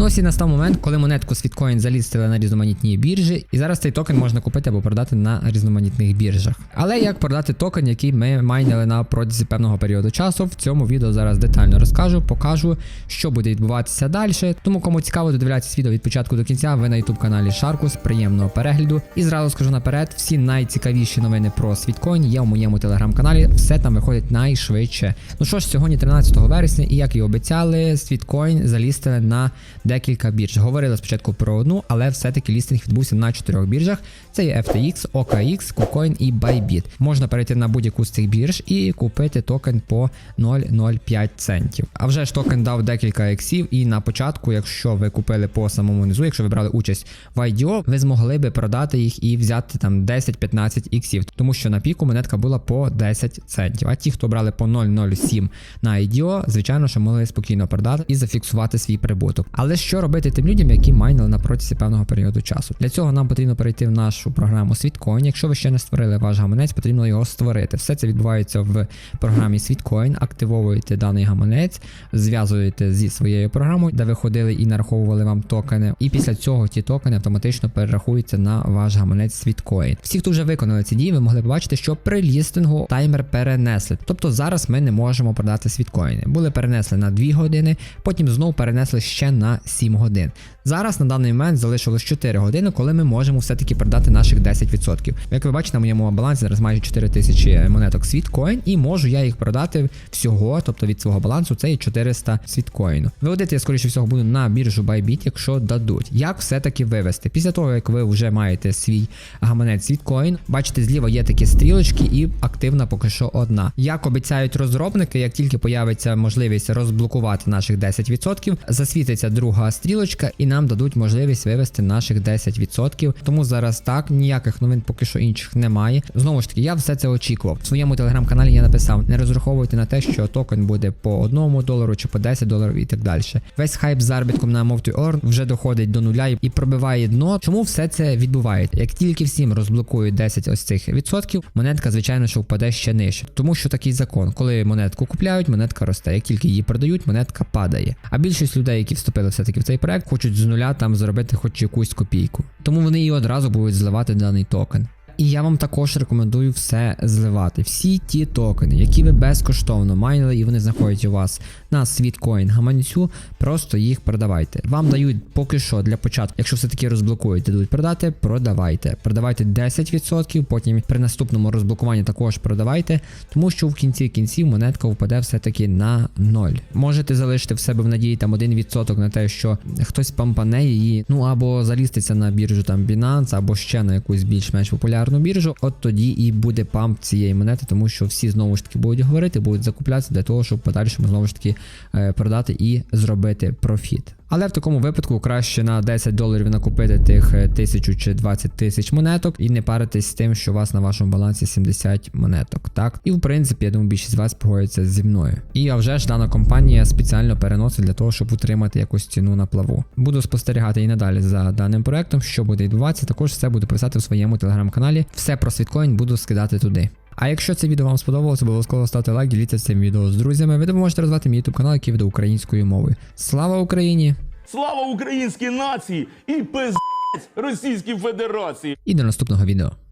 Ну ось і настав момент, коли монетку Sweetcoin залістили на різноманітні біржі, і зараз цей токен можна купити або продати на різноманітних біржах. Але як продати токен, який ми майнили на протязі певного періоду часу, в цьому відео зараз детально розкажу, покажу, що буде відбуватися далі. Тому кому цікаво додивлятися відео від початку до кінця, ви на youtube каналі Шаркус. Приємного перегляду. І зразу скажу наперед, всі найцікавіші новини про Sweetcoin є у моєму телеграм-каналі. Все там виходить найшвидше. Ну що ж, сьогодні 13 вересня, і як і обіцяли, Sweetcoin залістили на декілька бірж. Говорили спочатку про одну, але все-таки лістинг відбувся на чотирьох біржах. Це є FTX, OKX, KuCoin і Bybit. Можна перейти на будь-яку з цих бірж і купити токен по 0,05 центів. А вже ж токен дав декілька ексів, і на початку, якщо ви купили по самому низу, якщо ви брали участь в IDO, ви змогли би продати їх і взяти там 10-15 іксів, тому що на піку монетка була по 10 центів. А ті, хто брали по 0,07 на IDO, звичайно, що могли спокійно продати і зафіксувати свій прибуток. Але що робити тим людям, які майнили на протязі певного періоду часу? Для цього нам потрібно перейти в нашу програму Sweetcoin. Якщо ви ще не створили ваш гаманець, потрібно його створити. Все це відбувається в програмі Sweetcoin. Активовуєте даний гаманець, зв'язуєте зі своєю програмою, де ви ходили і нараховували вам токени. І після цього ті токени автоматично перерахуються на ваш гаманець Sweetcoin. Всі, хто вже виконали ці дії, ви могли побачити, що при лістингу таймер перенесли. Тобто зараз ми не можемо продати світкоїни. Були перенесли на 2 години, потім знову перенесли ще на 7 годин. Зараз на даний момент залишилось 4 години, коли ми можемо все-таки продати наших 10%. Як ви бачите, на моєму балансі зараз майже 4 тисячі монеток світкоін, і можу я їх продати всього, тобто від свого балансу, це і 400 світкоїну. Виводити я, скоріше всього, буду на біржу Bybit, якщо дадуть. Як все-таки вивести? Після того, як ви вже маєте свій гаманець світкоін, бачите, зліва є такі стрілочки, і активна поки що одна. Як обіцяють розробники, як тільки появиться можливість розблокувати наших 10%, засвітиться друга стрілочка, і нам дадуть можливість вивести наших 10%. Тому зараз так, ніяких новин поки що інших немає. Знову ж таки, я все це очікував. В своєму телеграм-каналі я написав: не розраховуйте на те, що токен буде по 1 долару чи по 10 доларів і так далі. Весь хайп з заробітком на Move to вже доходить до нуля і пробиває дно. Чому все це відбувається? Як тільки всім розблокують 10 ось цих відсотків, монетка, звичайно, що впаде ще нижче. Тому що такий закон, коли монетку купляють, монетка росте. Як тільки її продають, монетка падає. А більшість людей, які вступили все-таки в цей проект, хочуть з нуля там зробити хоч якусь копійку. Тому вони і одразу будуть зливати даний токен. І я вам також рекомендую все зливати. Всі ті токени, які ви безкоштовно майнили, і вони знаходять у вас на світкоін гаманцю, просто їх продавайте. Вам дають поки що для початку, якщо все-таки розблокують, дадуть продати, продавайте. Продавайте 10%, потім при наступному розблокуванні також продавайте, тому що в кінці кінців монетка впаде все-таки на 0. Можете залишити в себе в надії там 1% на те, що хтось пампане її, ну або заліститься на біржу там Binance, або ще на якусь більш-менш популярну біржу. От тоді і буде памп цієї монети, тому що всі знову ж таки будуть говорити, будуть закуплятися для того, щоб подальшому знову ж таки е, продати і зробити профіт. Але в такому випадку краще на 10 доларів накупити тих е, тисячу чи 20 тисяч монеток і не паритись з тим, що у вас на вашому балансі 70 монеток. Так, і в принципі, я думаю, більшість з вас погодиться зі мною. І а вже ж дана компанія спеціально переносить для того, щоб утримати якусь ціну на плаву. Буду спостерігати і надалі за даним проектом, що буде відбуватися. Також все буду писати в своєму телеграм-каналі. Все про світкоін буду скидати туди. А якщо це відео вам сподобалося, обов'язково ставте лайк, діліться цим відео з друзями. Ви допоможете розвивати мій YouTube канал, який веде українською мовою. Слава Україні! Слава українській нації і пиздець Російській Федерації! І до наступного відео.